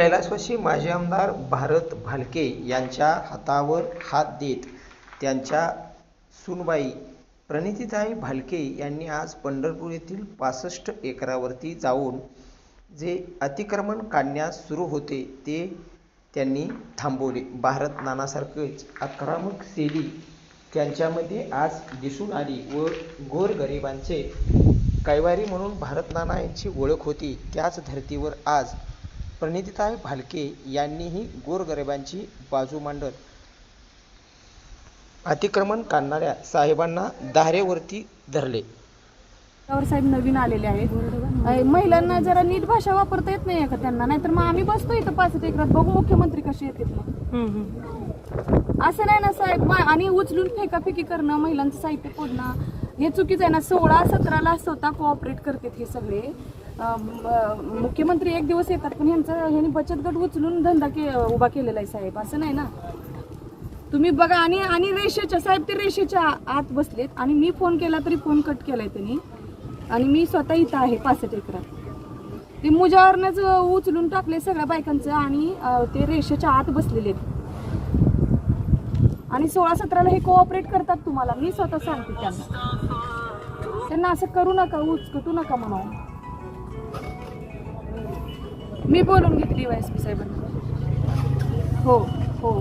कैलासवासी माजी आमदार भारत भालके यांच्या हातावर हात देत त्यांच्या सुनबाई प्रणितीताई भालके यांनी आज पंढरपूर येथील पासष्ट एकरावरती जाऊन जे अतिक्रमण काढण्यास सुरू होते ते त्यांनी थांबवले. भारत नानासारखेच आक्रमक शैली त्यांच्यामध्ये आज दिसून आली व गोरगरिबांचे कैवारी म्हणून भारत नाना यांची ओळख होती. त्याच धर्तीवर आज प्रणितीताई भालके यांनीही गोरगरिबांची बाजू मांडत अतिक्रमण काढणाऱ्या साहेबांना दारेवरती धरले. साहेब नवीन आलेले आहेत. महिलांना जरा नीट भाषा वापरता येत नाही का त्यांना? नाहीतर मग आम्ही बसतो इथं पाच एकरात. बघू मुख्यमंत्री कसे येतात मग. असं नाही ना साहेब आणि उचलून फेकाफेकी करणं महिलांचं साहित्य फोडणं हे चुकीचं आहे ना सोळा सतराला स्वतः कोऑपरेट करतात हे सगळे. मुख्यमंत्री एक दिवस येतात पण ह्यांचं ह्यांनी बचत गट उचलून धंदा के उभा केलेला आहे साहेब असं नाही ना? तुम्ही बघा आणि आणि रेषेच्या साहेब ते रेषेच्या आत बसलेत आणि मी फोन केला तरी फोन कट केलाय त्यांनी. आणि मी स्वतः इथं आहे पासष्ट एकरात. ते मुजावरनंच उचलून टाकले सगळ्या बायकांचं आणि ते रेषेच्या आत बसलेले. आहेत आणि सोळा सतराला हे कोऑपरेट करतात तुम्हाला मी स्वतः सांगते त्यांना. त्यांना असं करू नका उचकटू नका म्हणून. मी बोलून घेते पी साहेबांना. हो हो.